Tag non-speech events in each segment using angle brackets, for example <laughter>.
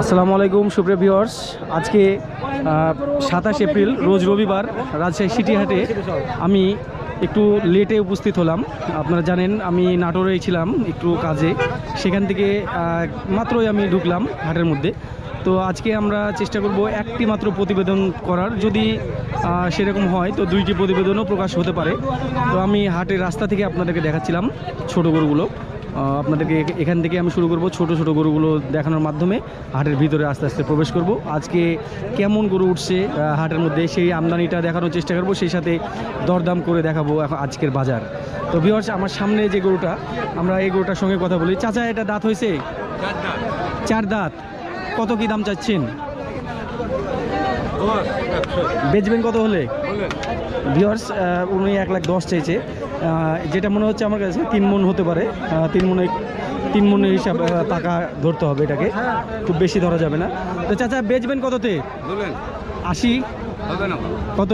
আসসালামু আলাইকুম, সুপ্রিয় ভিউয়ার্স। আজকে সাতাশ এপ্রিল, রোজ রবিবার, রাজশাহী সিটি হাটে আমি একটু লেটে উপস্থিত হলাম। আপনারা জানেন, আমি নাটোরেই ছিলাম একটু কাজে। সেখান থেকে মাত্রই আমি ঢুকলাম হাটের মধ্যে। তো আজকে আমরা চেষ্টা করব একটি মাত্র প্রতিবেদন করার। যদি সেরকম হয়, তো দুইটি প্রতিবেদনও প্রকাশ হতে পারে। তো আমি হাটের রাস্তা থেকে আপনাদেরকে দেখাচ্ছিলাম ছোটো গরুগুলো। আপনাদেরকে এখান থেকে আমি শুরু করব ছোট ছোট গরুগুলো দেখানোর মাধ্যমে। হাটের ভিতরে আস্তে আস্তে প্রবেশ করব। আজকে কেমন গরু উঠছে হাটের মধ্যে সেই আমদানিটা দেখানোর চেষ্টা করব সেই সাথে দরদাম করে দেখাবো এখন আজকের বাজার। তো ভিউয়ার্স আমার সামনে যে গরুটা আমরা এই গরুটার সঙ্গে কথা বলি। চাচা এটা দাঁত হয়েছে? চার দাঁত। কত কি দাম চাচ্ছেন? বেচবেন কত হলে? ভিওর্স উনি এক লাখ দশ চাইছে। আহ, যেটা মনে হচ্ছে আমার কাছে তিন মন হতে পারে তিন মনে তিন মনের হিসাব টাকা ধরতে হবে এটাকে। খুব বেশি ধরা যাবে না। তো চাচা বেচবেন কততে? আশি? হবে না। কত?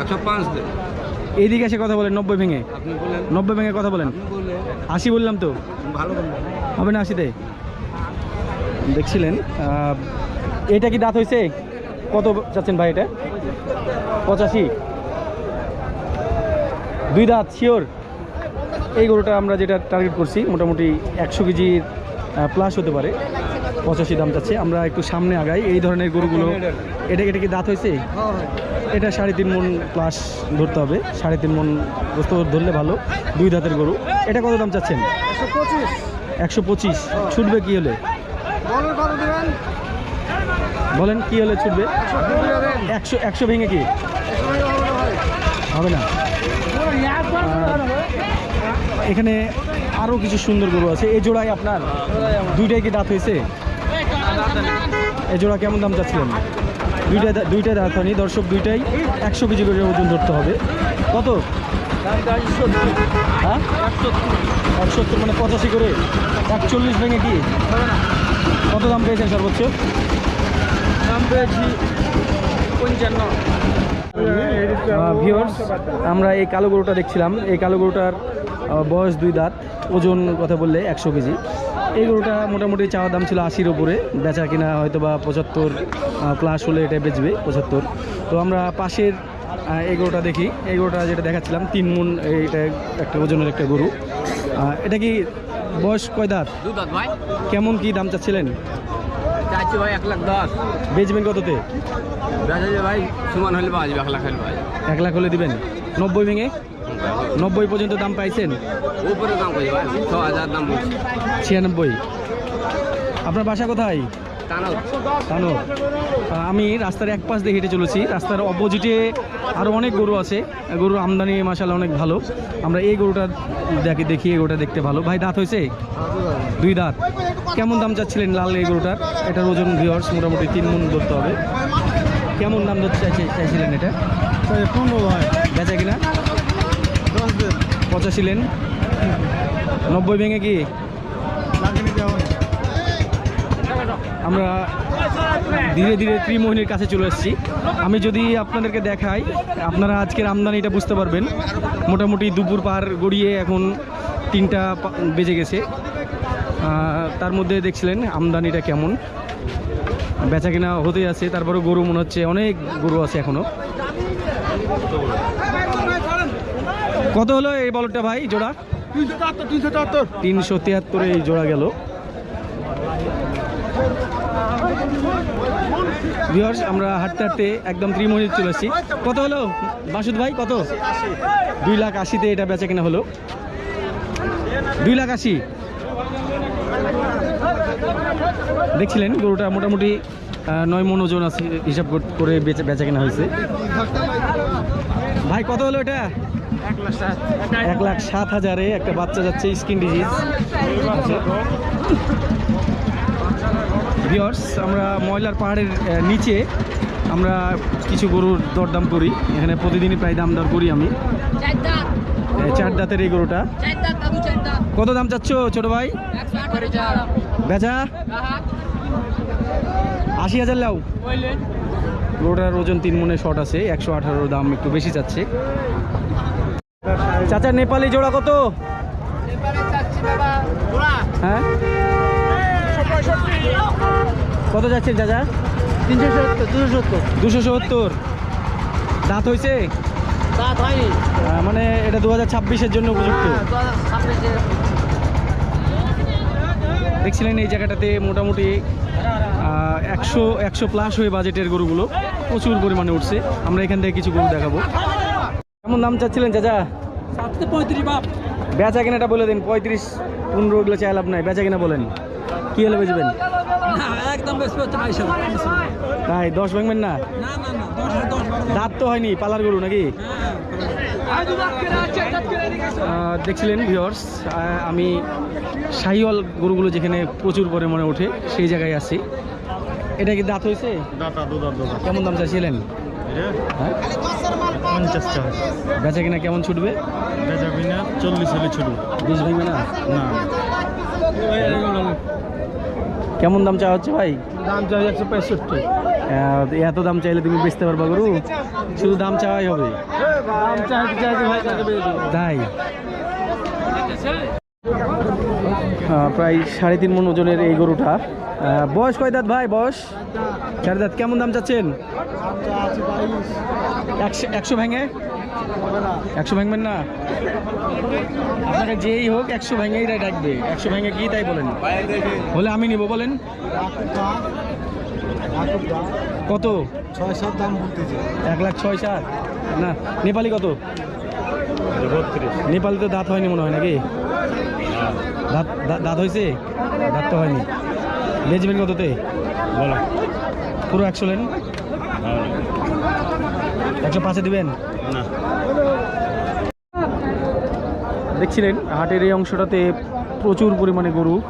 একশো পাঁচ এইদিকে এসে কথা বলেন নব্বই ভেঙে। নব্বই ভেঙে কথা বলেন। আশি বললাম তো? ভালো হবে না আশিতে? দেখছিলেন এটা কি দাঁত হয়েছে? কত চাচ্ছেন ভাই এটা? পঁচাশি? দুই দাঁত শিওর এই গরুটা আমরা যেটা টার্গেট করছি, মোটামুটি একশো কেজির প্লাস হতে পারে। পঁচাশি দাম চাচ্ছে আমরা একটু সামনে আগাই। এই ধরনের গরুগুলো, এটা এটা কি দাঁত হয়েছে? এটা সাড়ে তিন মন প্লাস ধরতে হবে। সাড়ে তিন মন গোস্ত ধরলে ভালো। দুই দাঁতের গরু। এটা কত দাম চাচ্ছেন? একশো পঁচিশ। ছুটবে কী হলে? বলেন কি হলে ছুটবে? একশো একশো ভেঙে কি? হবে না। এখানে আরও কিছু সুন্দর গরু আছে। এই জোড়ায় আপনার দুইটাই কি দাঁত হয়েছে? এই জোড়া কেমন দাম চাচ্ছিলেন? দুইটা দুইটাই দাঁত হয়নি। দর্শক দুইটাই একশো কেজি করে ওজন ধরতে হবে। কত? হ্যাঁ? একসত্তর মানে পঁচাশি করে। একচল্লিশ ভেঙে কি? কত দাম পেয়েছেন সর্বোচ্চ? দাম পেয়েছি পঞ্চান্ন। আমরা এই কালো গরুটা দেখছিলাম। এই কালো গরুটার বয়স দুই দাঁত ওজন কথা বললে একশো কেজি। এই গরুটা মোটামুটি চাওয়ার দাম ছিল আশির ওপরে বেচা কিনা হয়তো বা পঁচাত্তর প্লাস হলে এটা বেচবে পঁচাত্তর। তো আমরা পাশের গরুটা দেখি। এই গরুটা যেটা দেখাচ্ছিলাম তিন মন এটা একটা ওজনের একটা গরু। এটা কি বয়স কয় দাঁত? ভাই। কেমন কি দাম চাচ্ছিলেন? ভাই এক লাখ দশ। বেচবেন কততে? ভাই সমান হলে এক লাখ হলে এক লাখ হলে দিবেন। নব্বই ভেঙে? নব্বই পর্যন্ত দাম পাইছেন? উপরে দাম কই ভাই ছ হাজার দাম বলছি ছিয়ানব্বই। আপনার বাসা কোথায়? টানো জানো আমি রাস্তার এক পাশ দিয়ে হেঁটে চলেছি। রাস্তার অপোজিটে আরও অনেক গরু আছে। গরুর আমদানি মাসালা অনেক ভালো। আমরা এই গরুটা দেখি দেখি এই গরুটা দেখতে ভালো। ভাই দাঁত হয়েছে? দুই দাঁত। কেমন দাম চাচ্ছিলেন লাল এই গরুটার? এটার ওজন ভিওর্স মোটামুটি তিন মন ধরতে হবে। কেমন দাম চাইছিলেন এটা? পনেরো হয় বেচা কিনা? পঁচাশি লেন। নব্বই ভেঙে কি? আমরা ধীরে ধীরে ত্রিমোহিনীর কাছে চলে এসেছি। আমি যদি আপনাদেরকে দেখাই, আপনারা আজকের আমদানিটা বুঝতে পারবেন। মোটামুটি দুপুর পার গড়িয়ে এখন তিনটা বেজে গেছে। তার মধ্যে দেখছিলেন আমদানিটা কেমন। বেচা কিনা হতে আছে তারপরে গরু মনে হচ্ছে অনেক গরু আছে এখনও। কত হলো এই বলটা ভাই জোড়া? তিনশো তিয়াত্তরে এই জোড়া গেল। আমরা হাঁটতে হাঁটতে একদম ত্রিমোহিত চলে এসেছি কত হলো? বাসুদ ভাই, কত? দুই লাখ আশিতে এটা বেচা কিনা হলো। দুই লাখ আশি। দেখছিলেন গরুটা মোটামুটি নয় মন ওজন আছে হিসাব করে বেচা বেচা কিনা হয়েছে। ভাই, কত হলো এটা? এক লাখ সাত। হাজারে একটা বাচ্চা যাচ্ছে স্কিন ডিজিজ ভিওর্স আমরা ময়লার পাহাড়ের নিচে আমরা কিছু গরুর দরদাম করি। এখানে প্রতিদিনই প্রায় দাম দর করি আমি। চার দাঁতের এই গরুটা। কত দাম চাচ্ছ ছোট ভাই? বেচা? আশি হাজার লাও। গরুটার ওজন তিন মনে শর্ট আছে একশো আঠারো দাম একটু বেশি চাচ্ছে। চাচা নেপালি জোড়া কত? হ্যাঁ? কত যাচ্ছেন চাচা? তিনশো সত্তর দুশো সত্তর। দুশো সত্তর। দাঁত হয়েছে? দাঁত হয়নি। মানে এটা দু হাজার ছাব্বিশের জন্য উপযুক্ত। হ্যাঁ, দেখছিলেন এই জায়গাটাতে মোটামুটি একশো একশো প্লাস হয়ে বাজেটের গরুগুলো প্রচুর পরিমাণে উঠছে। আমরা এখান থেকে কিছু গরু দেখাবো। কেমন দাম চাচ্ছিলেন চাচা? সাতশো পঁয়ত্রিশ বাপ। বেচা কেনাটা বলে দিন পঁয়ত্রিশ পনেরো ওগুলো চাই লাভ নাই বেচা কেনা বলেন। কি হলে বেচবেন? একদম তাই দশ ভাঙবেন না? দাঁত তো হয়নি পালার গরু নাকি? দেখছিলেন ভিওর্স আমি শাহিওয়াল গরুগুলো যেখানে প্রচুর পরিমাণে ওঠে সেই জায়গায় আছি। এটা কি দাঁত হয়েছে? কেমন দাম চাইছিলেন হ্যাঁ? পঞ্চাশ টাকা। বেচা কিনা কেমন ছুটবে? বেচা কিনা চল্লিশ হলে ছোট বিষ ভাঙবে না? না। কেমন দাম চাওয়া হচ্ছে ভাই? দাম চাই একশো পঁয়ষট্টি। এত দাম চাইলে তুমি বেচতে পারবা গরু? শুধু দাম চাওয়াই হবে। দাম চাইতে চাইতে ভাই তাকে বেড়ে দেবো। তাই? প্রায় সাড়ে তিন মন ওজনের এই গরুটা। বয়স কয় দাঁত ভাই বয়স? চার দাঁত কেমন দাম চাচ্ছেন? একশো একশো ভেঙে? একশো ভাঙবেন না? আপনাকে যেই হোক একশো ভেঙেই ডাকবে। একশো ভেঙে কি তাই বলেন? হলে আমি নিব বলেন। কত? ছয় সাত দাম এক লাখ ছয় সাত। না নেপালি কত? নেপালি তো দাঁত হয়নি মনে হয় নাকি? দাঁত দাঁত- হয়েছে? দাঁত তো হয়নি। বেচবেন কততে? বলো। পুরো একশো লেন? একশো পাঁচে দিবেন? না। দেখছিলেন হাটের এই অংশটাতে প্রচুর পরিমাণে গরু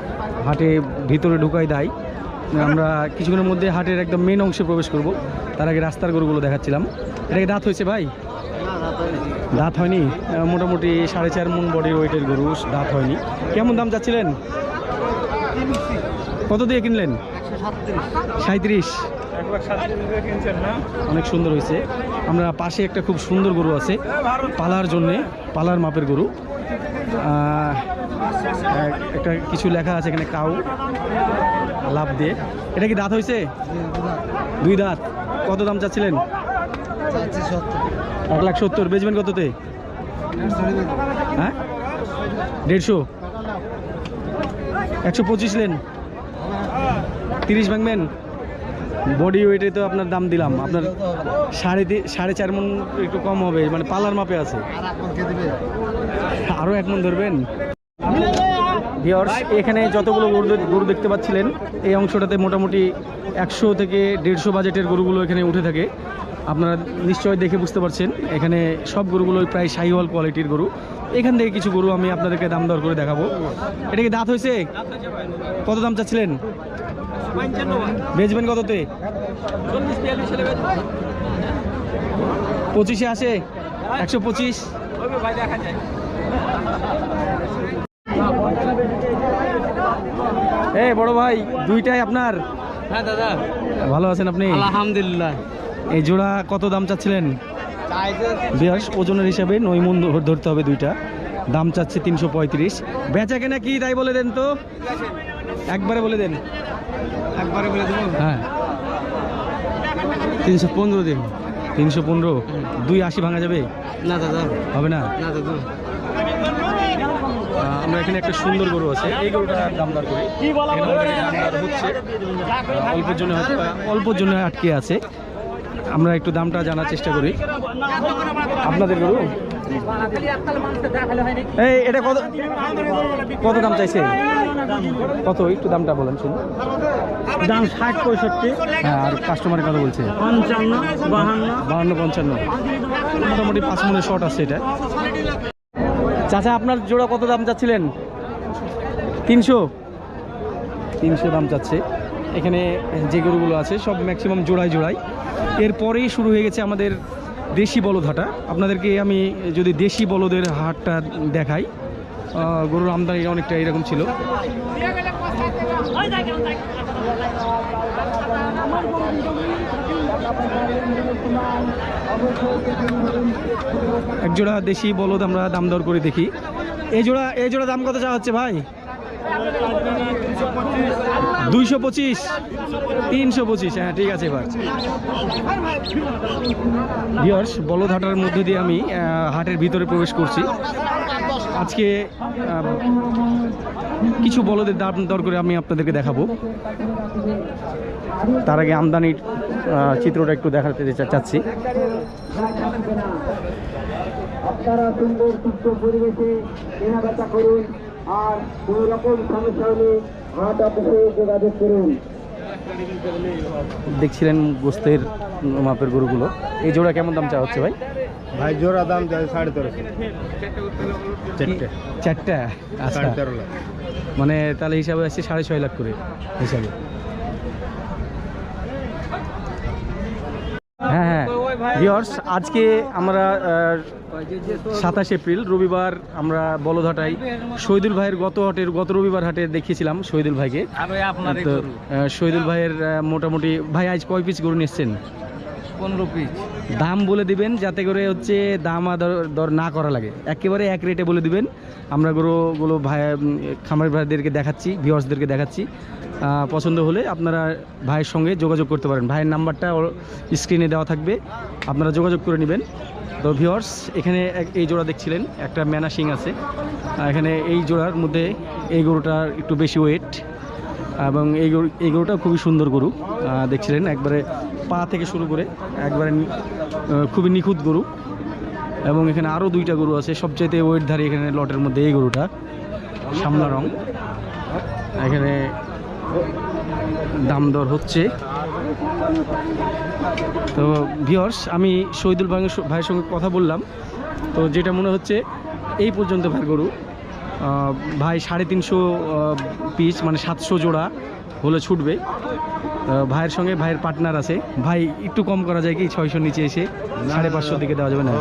হাটে ভিতরে ঢুকাই দেয়। আমরা কিছুক্ষণের মধ্যে হাটের একদম মেন অংশে প্রবেশ করব। তার আগে রাস্তার গরুগুলো দেখাচ্ছিলাম। এটাকে দাঁত হয়েছে ভাই? দাঁত হয়নি? মোটামুটি সাড়ে চার মন বডি ওয়েটের গরু, দাঁত হয়নি। কেমন দাম চাচ্ছিলেন কত দিয়ে কিনলেন? সাঁত্রিশ অনেক সুন্দর হয়েছে। আমরা পাশে একটা খুব সুন্দর গরু আছে, পালার জন্যে, পালার মাপের গরু। একটা কিছু লেখা আছে এখানে, কাউ। লাভ দিয়ে। এটা কি দাঁত হয়েছে? দুই দাঁত। কত দাম চাচ্ছিলেন? এক লাখ সত্তর, বেচবেন কততে? হ্যাঁ? দেড়শো? একশো পঁচিশ লেন। তিরিশ ভাঙবেন? বডি ওয়েটে তো আপনার দাম দিলাম। আপনার সাড়ে সাড়ে চার মন একটু কম হবে মানে পালার মাপে আছে। আরও এক মন ধরবেন? ভিওর্স এখানে যতগুলো গরু গরু দেখতে পাচ্ছিলেন, এই অংশটাতে মোটামুটি একশো থেকে দেড়শো বাজেটের গরুগুলো এখানে উঠে থাকে। আপনারা নিশ্চয়ই দেখে বুঝতে পারছেন এখানে সব গরুগুলোই প্রায় সাইওয়াল কোয়ালিটির গরু। এখান থেকে কিছু গরু আমি আপনাদেরকে দাম দর করে দেখাবো। এটা কি দাঁত হয়েছে? কত দাম চাচ্ছিলেন? বেচবেন কততে? পঁচিশে আসে একশো পঁচিশ? এই বড় ভাই দুইটাই আপনার? হ্যাঁ দাদা। ভালো আছেন আপনি? আলহামদুলিল্লাহ। এই জোড়া কত দাম চাচ্ছিলেন? বেশ ওজনের হিসাবে নয় মন ধ- ধরতে হবে দুইটা। দাম চাচ্ছে তিনশো পঁয়ত্রিশ। বেচা কেনা কি তাই বলে দেন তো? একবারে বলে দেন। একবারে বলে দেবো? হ্যাঁ। তিনশো পনেরো দিন। তিনশো পনেরো? দুই আশি ভাঙা যাবে? না দাদা। হবে না? না দাদা। আমরা এখানে একটা সুন্দর গরু আছে। এই গরুটা দাম দর করি। হচ্ছে। অল্পের জন্য অল্পর জন্য আটকে আছে। আমরা একটু দামটা জানার চেষ্টা করি। আপনাদের গরু? এই এটা কত কত দাম চাইছে? কত? একটু দামটা বলেন শুনুন। দাম ষাট পঁয়ষট্টি। হ্যাঁ আর কাস্টমারের কথা বলছে। পঞ্চান্ন বাহান্ন। বাহান্ন পঞ্চান্ন। মোটামুটি পাঁচ মনের শর্ট আছে এটা। চাচা আপনার জোড়া কত দাম চাচ্ছিলেন? তিনশো। তিনশো দাম চাচ্ছে। এখানে যে গরুগুলো আছে, সব ম্যাক্সিমাম জোড়ায় জোড়ায়। এরপরেই শুরু হয়ে গেছে আমাদের দেশি বলদ হাটা আপনাদেরকে আমি যদি দেশি বলদের হাটটা দেখাই গরুর আমদানি অনেকটা এরকম ছিল। এক জোড়া দেশি বলদ আমরা দাম দর করে দেখি। এই জোড়া এই জোড়া দাম কত চা হচ্ছে ভাই? দুইশো পঁচিশ, তিনশো পঁচিশ হ্যাঁ ঠিক আছে এবার। ভিওর্স বলদহাটার মধ্যে দিয়ে আমি হাটের ভিতরে প্রবেশ করছি। আজকে কিছু বলদের দাম দর করে আমি আপনাদেরকে দেখাবো। তার আগে আমদানির চিত্রটা একটু দেখাতে চাচ্ছি। আপনারা সুন্দর, সুস্থ পরিবেশে কেনাবেচা করুন। আর কোন রকম সমস্যা হলে হাট অফিসে যোগাযোগ করুন। দেখছিলেন গোস্তের মাপের গরুগুলো। এই জোড়া কেমন দাম চা হচ্ছে ভাই? ভাই জোড়া দাম চাই সাড়ে তেরোশো চারটে। চারটা? আচ্ছা। সাড়ে তেরো লাখ। মানে তাহলে হিসাবে আসছে সাড়ে ছয় লাখ করে হিসাবে হ্যাঁ হ্যাঁ ভিওর্স আজকে আমরা সাতাশ এপ্রিল রবিবার আমরা বলধাটাই শহীদুল ভাইয়ের গত হাটের গত রবিবার হাটে দেখিয়েছিলাম শহীদুল ভাইকে। তো শহীদুল ভাইয়ের মোটামুটি ভাই আজ কয় পিস গরু নিয়ে এসছেন? পনেরো পিস দাম বলে দিবেন যাতে করে হচ্ছে দাম আর দর- না করা লাগে। একেবারে এক রেটে বলে দিবেন। আমরা গরুগুলো ভাই খামারি ভাইদেরকে দেখাচ্ছি ভিওয়ার্সদেরকে দেখাচ্ছি। পছন্দ হলে আপনারা ভাইয়ের সঙ্গে যোগাযোগ করতে পারেন। ভাইয়ের নাম্বারটা স্ক্রিনে দেওয়া থাকবে। আপনারা যোগাযোগ করে নেবেন। তো ভিওয়ার্স এখানে এই জোড়া দেখছিলেন, একটা ম্যানাসিং আছে। এখানে এই জোড়ার মধ্যে এই গরুটার একটু বেশি ওয়েট এবং এই গরু এই গরুটা খুবই সুন্দর গরু। দেখছিলেন, একবারে পা থেকে শুরু করে একবারে খুবই নিখুঁত গরু। এবং এখানে আরও দুইটা গরু আছে। সবচাইতে ওয়েটধারী এখানে লটের মধ্যে এই গরুটা, সামলা রং। এখানে দাম দর হচ্ছে। তো ভিওর্স আমি শহীদুল স- ভাইয়ের সঙ্গে কথা বললাম। তো যেটা মনে হচ্ছে এই পর্যন্ত ভাই গরু ভাই সাড়ে তিনশো পিস মানে সাতশো জোড়া হলে ছুটবে। ভাইয়ের সঙ্গে ভাইয়ের পার্টনার আছে। ভাই একটু কম করা যায় কি? ছয়শো নিচে এসে সাড়ে পাঁচশোর দিকে দেওয়া যাবে না।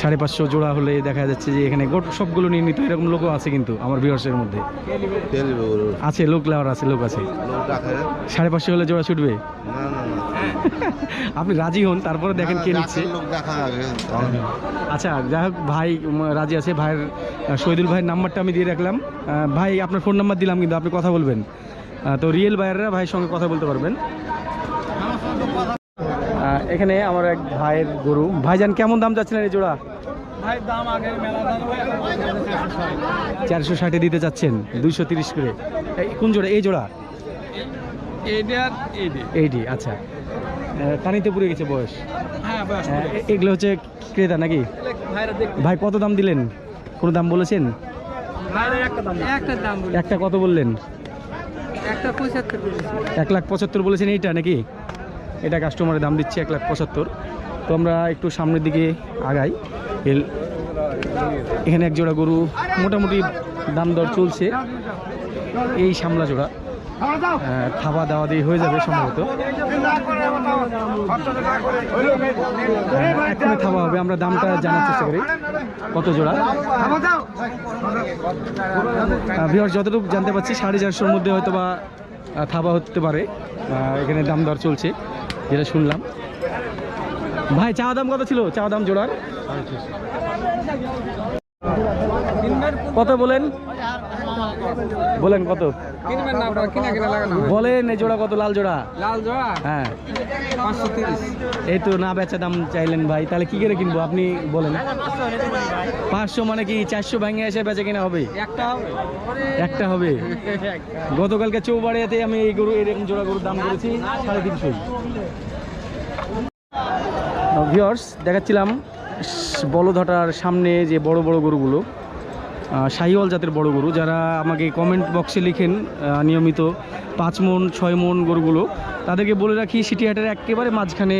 সাড়ে পাঁচশো জোড়া হলে দেখা যাচ্ছে যে এখানে গোট সবগুলো নিয়ে নিত এরকম লোকও আছে কিন্তু আমার ভিউয়ার্সের মধ্যে। আছে লোক লেওয়ার আছে লোক আছে। সাড়ে পাঁচশো হলে জোড়া ছুটবে? <laughs> আপনি রাজি হন তারপরে দেখেন কে নিচ্ছে। আচ্ছা যাই হোক ভাই রাজি আছে। ভাইয়ের শহীদুল ভাইয়ের নাম্বারটা আমি দিয়ে রাখলাম। ভাই আপনার ফোন নাম্বার দিলাম কিন্তু আপনি কথা বলবেন। তো রিয়েল ভাইয়েররা ভাইয়ের সঙ্গে কথা বলতে পারবেন। এখানে আমার এক ভাইয়ের গরু। ভাইজান কেমন দাম যাচ্ছিলেন এই জোড়া? ভাই দাম আগে মেলা দাম চারশো ষাটে। দিতে চাচ্ছেন দুইশো তিরিশ করে। কোন জোড়া? এই জোড়া? এইটা আচ্ছা। কানিতে পুড়ে গেছে বয়স। হ্যাঁ এগুলো হচ্ছে ক্রেতা নাকি? ভাই কত দাম দিলেন? কোনো দাম বলেছেন? একটা দাম একটা দাম বলি একটা কত বললেন? এক লাখ পঁচাত্তর বলেছেন এইটা নাকি? এটা কাস্টমারের দাম দিচ্ছে এক লাখ পঁচাত্তর। তো আমরা একটু সামনের দিকে আগাই। এখানে এক জোড়া গরু মোটামুটি দাম দর চলছে। এই সামলা জোড়া। খাওয়া দাওয়া দিয়ে হয়ে যাবে সম্ভবত। আহ, এক্ষুনি খাওয়া হবে। আমরা দামটা জানার চেষ্টা করি। কত জোড়া? ভিওর যতটুকু জানতে পারছি সাড়ে চারশোর মধ্যে হয়তো বা থাবা হতে পারে। এখানে দাম দর চলছে। যেটা শুনলাম। ভাই চা দাম কত ছিল? চা দাম জোড়ার? কত বলেন? বলেন কত? কিনবেন না আপনারা কিনা কিনা লাগানো বলেন এই জোড়া কত? লাল জোড়া? লাল জোড়া? হ্যাঁ। এই তো না বেচা দাম চাইলেন ভাই। তাহলে কি করে কিনবো? আপনি বলেন। পাঁচশো মানে কি চারশো ভেঙে এসে বেচা কিনা হবে? একটা হবে। একটা হবে? গতকালকে চৌবাড়িয়াতে আমি এই গরু এরকম জোড়া গরুর দাম করেছি সাড়ে তিনশো। ভিওর্স দেখাচ্ছিলাম বলধটার সামনে যে বড় বড় গরুগুলো। শাহিওয়াল জাতের বড় গরু, যারা আমাকে কমেন্ট বক্সে লিখেন নিয়মিত পাঁচ মন, ছয় মন গরুগুলো, তাদেরকে বলে রাখি সিটিহাটের একেবারে মাঝখানে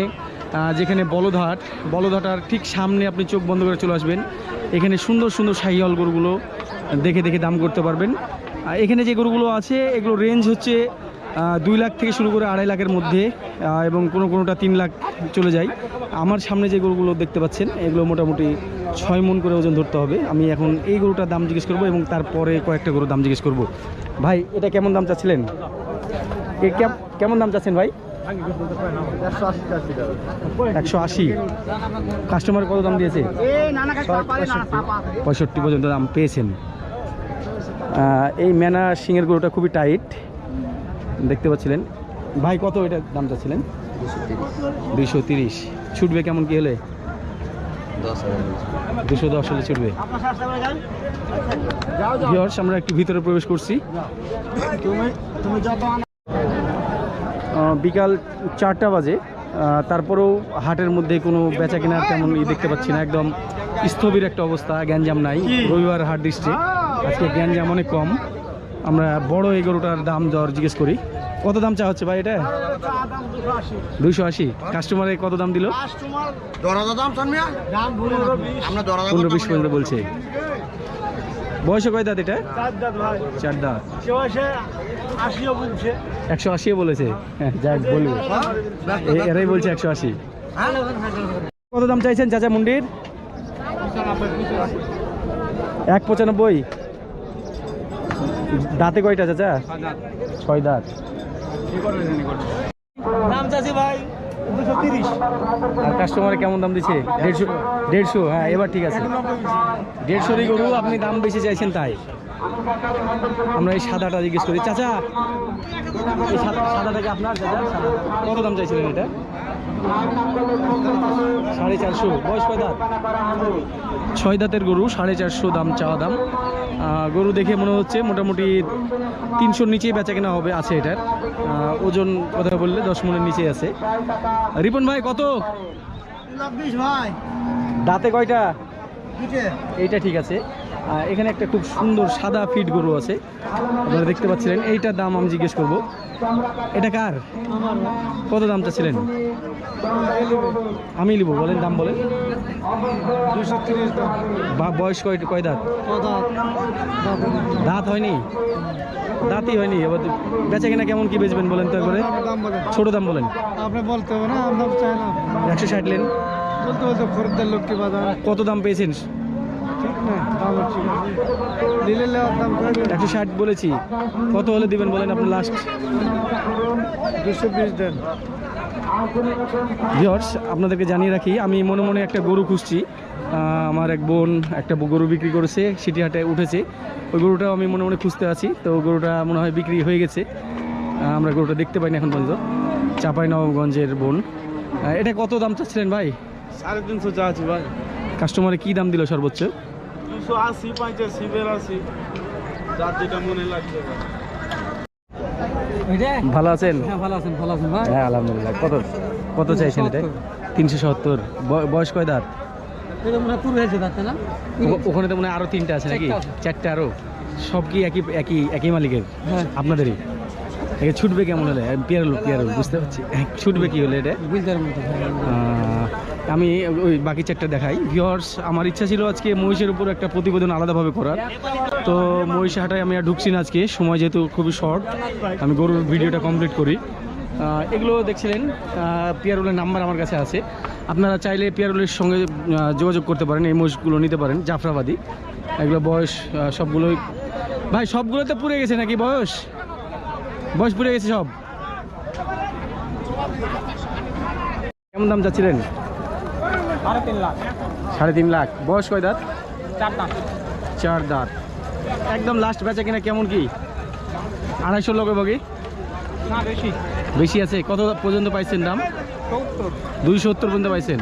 যেখানে বলধাট বলধাটার ঠিক সামনে আপনি চোখ বন্ধ করে চলে আসবেন, এখানে সুন্দর সুন্দর শাহিওয়াল গরুগুলো দেখে দেখে দাম করতে পারবেন। এখানে যে গরুগুলো আছে, এগুলো রেঞ্জ হচ্ছে দুই লাখ থেকে শুরু করে আড়াই লাখের মধ্যে এবং কোনো কোনোটা তিন লাখ চলে যায়। আমার সামনে যে গরুগুলো দেখতে পাচ্ছেন, এগুলো মোটামুটি ছয় মন করে ওজন ধরতে হবে। আমি এখন এই গরুটার দাম জিজ্ঞেস করব এবং তারপরে কয়েকটা গরুর দাম জিজ্ঞেস করব। ভাই, এটা কেমন দাম চাচ্ছিলেন? কেমন দাম চাচ্ছেন ভাই? একশো আশি। কাস্টমার কত দাম দিয়েছে? পঁয়ষট্টি পর্যন্ত দাম পেয়েছেন। এই ম্যানা সিংয়ের গরুটা খুবই টাইট। দেখতে পাচ্ছিলেন। ভাই, কত এটা দাম চাচ্ছিলেন দুইশো তিরিশ। ছুটবে কেমন কি হলে? দুশো দশ হলে ছুটবে। আমরা একটু ভিতরে প্রবেশ করছি। বিকাল চারটা বাজে। তারপরেও হাটের মধ্যে কোনো বেচা কেনার তেমন ই দেখতে পাচ্ছি না। একদম স্থবির একটা অবস্থা, গ্যাঞ্জাম নাই। রবিবার হাট দিচ্ছে আজকে গ্যাঞ্জাম অনেক কম। আমরা বড় এই গরুটার দাম দর জিজ্ঞেস করি। কত দাম চা হচ্ছে ভাই এটা? দুইশো আশি। কাস্টমারে কত দাম দিল? পনেরো বিশ। পর্যন্ত বলছে। বয়সে কয় দাঁত এটা? চার দাঁত একশো আশি বলেছে। হ্যাঁ যাক বলবে। এরাই বলছে একশো আশি। কত দাম চাইছেন চাচা মুন্ডির? এক পঁচানব্বই? দাঁতে কয়টা চাচা? ছয় দাঁত। আর কাস্টমারে কেমন দাম দিচ্ছে দেড়শো দেড়শো হ্যাঁ এবার ঠিক আছে। দেড়শোরই গরু আপনি দাম বেশি চাইছেন তাই। আমরা এই সাদাটা জিজ্ঞেস করি চাচা এই সাদা সাদাটাকে আপনার চাচা? কত দাম চাইছিলেন এটা? সাড়ে চারশো। বয়স কয় দাঁত? ছয় দাঁতের গরু সাড়ে চারশো দাম চাওয়া দাম। গরু দেখে মনে হচ্ছে মোটামুটি তিনশোর নিচেই বেচা কেনা হবে আছে এটার। ওজন কথা বললে দশ মনের নিচে আছে। রিপন ভাই কত? ভাই। দাঁতে কয়টা? এইটা ঠিক আছে। এখানে একটা খুব সুন্দর সাদা ফিট গরু আছে। আপনারা দেখতে পাচ্ছিলেন এইটার দাম আমি জিজ্ঞেস করব। এটা কার? কত দামটা ছিলেন আমি নিব বলেন দাম বলেন। বা বয়স কয় কয় দাঁত? দাঁত হয়নি? দাঁতই হয়নি এবার বেচা কিনা কেমন কি বেচবেন বলেন তো একবারে? ছোট দাম বলেন। আপনি বলতে হবে না আমরা চাই একশো ষাট লেন। বলতে বলতে খরিদ্দার লোককে কত দাম পেয়েছেন? একশো ষাট বলেছি। কত হলে দিবেন বলেন আপনি লাস্ট দুশো বিশ দেন। ভিওর্স আপনাদেরকে জানিয়ে রাখি আমি মনে মনে একটা গরু খুঁজছি। আমার এক বোন একটা গরু বিক্রি করেছে সিটি হাটে উঠেছে। ওই গরুটাও আমি মনে মনে খুঁজতে আছি। তো গরুটা মনে হয় বিক্রি হয়ে গেছে। আমরা গরুটা দেখতে পাইনি এখন পর্যন্ত। চাপাই নবগঞ্জের বোন। এটা কত দাম চাচ্ছিলেন ভাই? সাড়ে তিনশো চা আছে ভাই। কাস্টমারে কি দাম দিল সর্বোচ্চ? দুশো আশি পঁচাশি বেরাশি। যার যেটা মনে লাগছে ভালো আছেন? হ্যাঁ ভালো আছেন ভালো আছেন ভাই। হ্যাঁ আলহামদুলিল্লাহ। কত কত চাইছেন এটা? তিনশো সত্তর। বয়স কয় দাঁত? মনে হয় ওখানে তো মনে হয় আরও তিনটা আছে নাকি? চারটা। আরও? সব কি একই একই একই মালিকের? হ্যাঁ। আপনাদেরই? একে ছুটবে কেমন হলে? পিয়ারল পিয়ারল বুঝতে পারছি। হ্যাঁ, ছুটবে কি হলে এটা? আমি ওই বাকি চারটা দেখাই। ভিওর্স আমার ইচ্ছা ছিল আজকে মহিষের উপর একটা প্রতিবেদন আলাদাভাবে করার। তো মহিষ হাটায় আমি আর ঢুকছি না আজকে, সময় যেহেতু খুবই শর্ট আমি গরুর ভিডিওটা কমপ্লিট করি। এগুলো দেখছিলেন পিয়ারুলের নাম্বার আমার কাছে আছে। আপনারা চাইলে পিয়ারুলের সঙ্গে যোগাযোগ করতে পারেন, এই মহিষগুলো নিতে পারেন, জাফরাবাদি। এগুলো বয়স সবগুলোই ভাই সবগুলোতে পুড়ে গেছে নাকি বয়স? বয়স পুড়ে গেছে সব। কেমন দাম চাচ্ছিলেন? সাড়ে তিন লাখ। বয়স কয় দাঁত? চার দাঁত। একদম লাস্ট বেচা কিনা কেমন কি? আড়াইশো লোকে বগি বেশি। আছে। কত পর্যন্ত পাইছেন দাম? দুইশো সত্তর পর্যন্ত পাইছেন।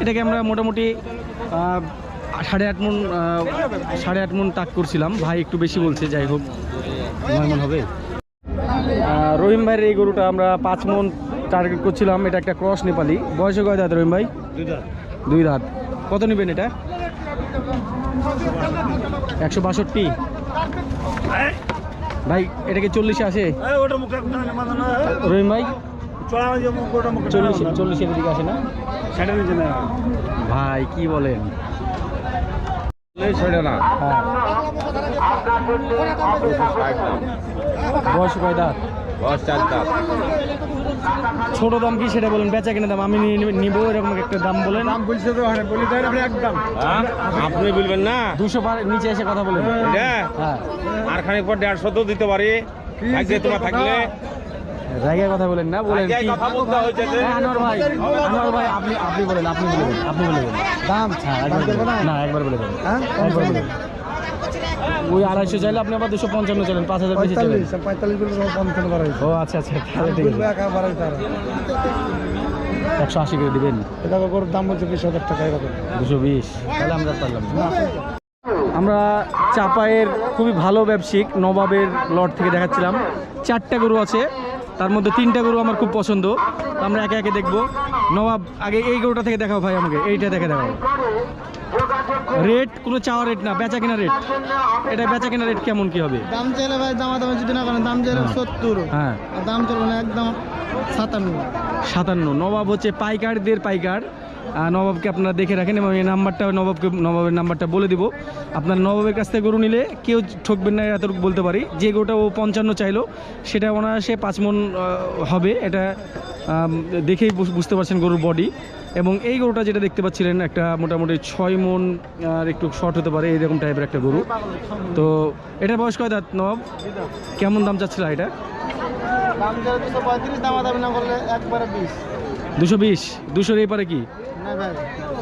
এটাকে আমরা মোটামুটি সাড়ে আট মন সাড়ে আট মন তাক করছিলাম। ভাই একটু বেশি বলছে যাই হোক। নয় মন হবে। রহিম ভাইয়ের এই গরুটা আমরা পাঁচ মন টার্গেট করছিলাম এটা একটা ক্রস নেপালি। বয়সে কয় দাঁত রহিম ভাই? দুই দাঁত। কত নেবেন এটা? একশো বাষট্টি। ভাই এটাকে চল্লিশে আসে? রহিম ভাই? চল্লিশে চল্লিশের দিকে আসে না? ভাই কি বলেন? হ্যাঁ। বয়স কয় দাঁত? বস চার দাঁত। ছোট দাম কি সেটা বলেন বেচা কিনা দাম আমি নিবো এরকম একটা দাম বলেন। দাম বলছে তো হারে বলি তাই আপনি একদম। হ্যাঁ? আপনি বলবেন না? দুশো পার নিচে এসে কথা বলেন। হ্যাঁ। আর খানিক পর দেড়শো তো দিতে পারি। তোমার থাকলে। জায়গায় কথা বলেন না বলেন কি? হ্যাঁ, আনোয়ার ভাই আনোয়ার ভাই আপনি আপনি বলেন আপনি বলে দেন আপনি বলে দেন। দাম হ্যাঁ বলে না একবার বলে দেন। হ্যাঁ একবার বলে দেন। ওই আড়াইশো চাইলে আপনি আবার দুশো পঞ্চান্ন চাইলেন পাঁচ হাজার বেশি চাইলেন। পঁয়তাল্লিশ ও আচ্ছা আচ্ছা তাহলে ঠিক একশো আশি করে দিবেন? এটা গরুর দাম হচ্ছে বিশ হাজার টাকা এরকম। দুশো বিশ তাহলে আমরা পারলাম আমরা চাপায়ের খুবই ভালো ব্যবসায়িক নবাবের লট থেকে দেখাচ্ছিলাম। চারটা গরু আছে। তার মধ্যে তিনটা গরু আমার খুব পছন্দ। আমরা একে একে দেখব। নবাব আগে এই গরুটা থেকে দেখাও ভাই আমাকে। এইটা দেখে দেখাও। রেট কোনো চাওয়া রেট না বেচা কেনা রেট। এটা বেচা কেনা রেট কেমন কি হবে? দাম চাইলে ভাই দামা দামে যদি না করেন দাম চাইলে সত্তর। হ্যাঁ। দাম চলবে না একদম সাতান্ন। সাতান্ন। নবাব হচ্ছে পাইকারদের পাইকার। নবাবকে আপনারা দেখে রাখেন এবং এই নাম্বারটা নবাবকে নবাবের নাম্বারটা বলে দিব। আপনার নবাবের কাছ থেকে গরু নিলে কেউ ঠকবেন না এতটুকু বলতে পারি। যে গরুটা ও পঞ্চান্ন চাইলো সেটা অনায়াসে পাঁচ মন হবে। এটা দেখেই বুঝ- বুঝতে পারছেন গরুর বডি এবং এই গরুটা যেটা দেখতে পাচ্ছিলেন একটা মোটামুটি ছয় মন আর একটু শর্ট হতে পারে এইরকম টাইপের একটা গরু। তো এটার বয়স কয় দাঁত নবাব? কেমন দাম চাচ্ছিল এটা? দুশো বিশ দুশোর এই পারে কি?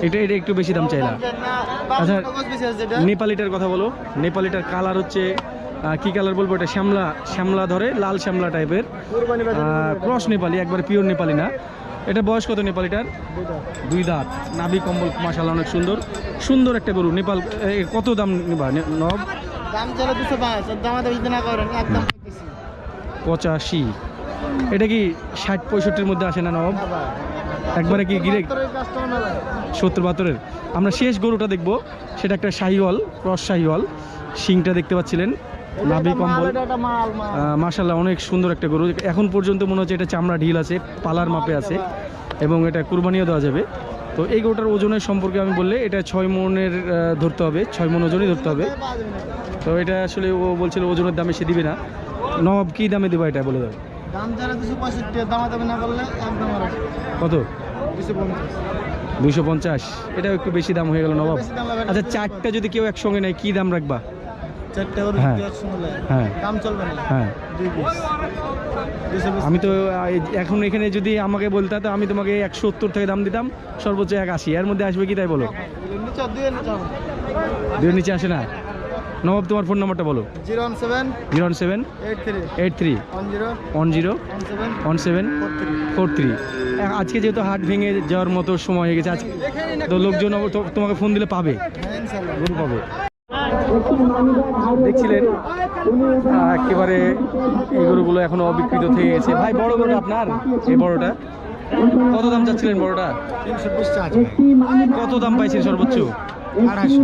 এটা এটা একটু বেশি দাম চাইলা। আচ্ছা। নেপালিটার কথা বলো। নেপালিটার কালার হচ্ছে কি কালার বলব এটা? শ্যামলা শ্যামলা ধরে লাল শ্যামলা টাইপের। ক্রস নেপালি একবারে পিওর নেপালি না। এটা বয়স কত নেপালিটার? দুই দাঁত। নাভি কম্বল মাসাল্লাহ অনেক সুন্দর। সুন্দর একটা গরু। নেপাল কত দাম নিবা? নব? পঁচাশি। এটা কি ষাট পঁয়ষট্টির মধ্যে আসে না নব? একবারে কি গিরে সত্তর বাহাত্তরের। আমরা শেষ গরুটা দেখব। সেটা একটা শাহিওয়াল ক্রস শাহিওয়াল। শিংটা দেখতে পাচ্ছিলেন। নাভি কম্বল। অনেক সুন্দর একটা গরু। এখন পর্যন্ত মনে হচ্ছে এটা চামড়া ঢিল আছে পালার মাপে আছে এবং এটা কুরবানিও দেওয়া যাবে। তো এই গরুটার ওজনের সম্পর্কে আমি বললে এটা ছয় মনের ধরতে হবে। ছয় মন ওজনই ধরতে হবে। তো এটা আসলে ও বলছিল ওজনের দামে সে দিবে না। নবাব কী দামে দেবো এটা বলে দাও। দাম চাইলে দুশো পঁয়ষট্টি আর না করলে একদম কত? দুশো পঞ্চাশ। দুশো পঞ্চাশ? এটাও একটু বেশি দাম হয়ে গেল নবাব। আচ্ছা চারটা যদি কেউ একসঙ্গে নেয় কী দাম রাখবা? হ্যাঁ। হ্যাঁ। হ্যাঁ। আমি তো এখন এখানে যদি আমাকে বলতে তো আমি তোমাকে একশো সত্তর থেকে দাম দিতাম সর্বোচ্চ এক আশি। এর মধ্যে আসবে কি তাই বলো? দুই নিচে আসে না? নবাব তোমার ফোন নাম্বারটা বলো। Zero one seven zero one seven eight three eight three one zero one seven four three. আজকে যেহেতু হাট ভেঙে যাওয়ার মতো সময় হয়ে গেছে আজকে তো লোকজন তোমাকে ফোন দিলে পাবে? গরু পাবে। দেখছিলেন একেবারে এই গরুগুলো এখনও অবিকৃত থেকে গেছে। ভাই বড় গরুটা আপনার? এই বড়টা? কত দাম চাচ্ছিলেন বড়টা? কত দাম পাইছেন সর্বোচ্চ? আড়াইশো।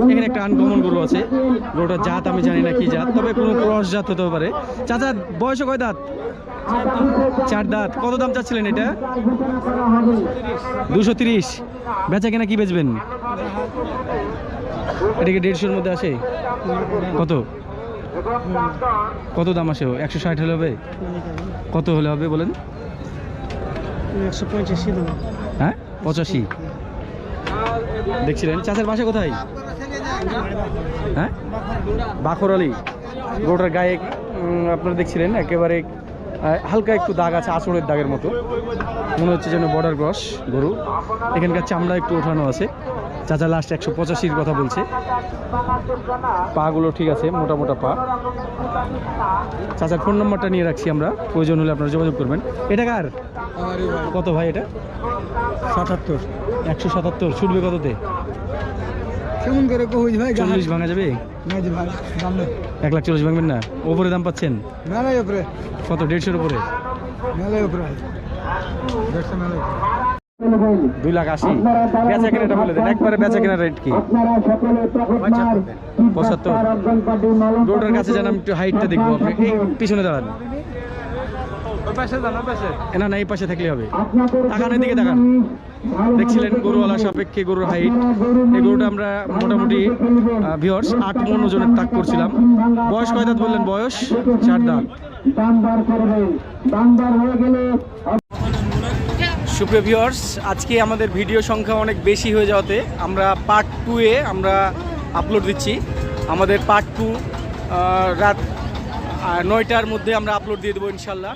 এখানে একটা আনকমন গরু আছে। গরুটার জাত আমি জানি না কি জাত তবে কোনো ক্রস জাত হতে পারে। চাচা বয়স কয় দাঁত? চার দাঁত। কত দাম চাচ্ছিলেন এটা? দুশো তিরিশ। বেচা কেনা কি বেচবেন? এটা কি দেড়শোর মধ্যে আসে? কত? কত দাম আসে একশো ষাট হলে হবে? কত হলে হবে বলেন? একশো পঁচাশি হ্যাঁ? পঁচাশি। দেখছিলেন? চাচার বাসা কোথায়? হ্যাঁ? বাখরালি গরুটার গায়ে আপনারা দেখছিলেন একেবারে হালকা একটু দাগ আছে আঁচড়ের দাগের মতো। মনে হচ্ছে যেন বর্ডার ক্রস গরু। এখানকার চামড়া একটু ওঠানো আছে। চাচা লাস্ট একশো পঁচাশির কথা বলছে। পাগুলো ঠিক আছে মোটা মোটা পা। চাচার ফোন নম্বরটা নিয়ে রাখছি আমরা। প্রয়োজন হলে আপনারা যোগাযোগ করবেন। এটা কার? কত ভাই এটা? সাতাত্তর। একশো সাতাত্তর। ছুটবে কততে? কেমন করে কহুজ ভাই চল্লিশ ভাঙা যাবে? নাই যে ভাই দাম নেই। এক লাখ চল্লিশ ভাঙবেন না? ওপরে দাম পাচ্ছেন? মেলাই উপরে কত দেড়শোর উপরে মেলাই উপরে দেড়শো মেলাই দুই লাখ আশি। বেচা কেনাটা বলে দেন। একবারে বেচা কেনার রেট কি? আপনারা সকলে প্রকটমার পঁচাত্তর। রোডের কাছে যেন আমি একটু হাইটটা দেখব আপনি। এই পিছনে দাঁড়ান। না না এই পাশে থাকলে হবে। তাকান এদিকে তাকান। দেখছিলেন গরুওয়ালা সাপেক্ষে গরুর হাইট এই গরুটা আমরা মোটামুটি ভিওর্স আট মন ওজনের তাক করছিলাম। বয়স কয় দাঁত বললেন? বয়স চার দাঁত। সুপ্রিয় ভিউয়ার্স আজকে আমাদের ভিডিও সংখ্যা অনেক বেশি হয়ে যাওয়াতে আমরা পার্ট টুয়ে আমরা আপলোড দিচ্ছি। আমাদের পার্ট টু রাত নয়টার মধ্যে আমরা আপলোড দিয়ে দেবো ইনশাল্লাহ।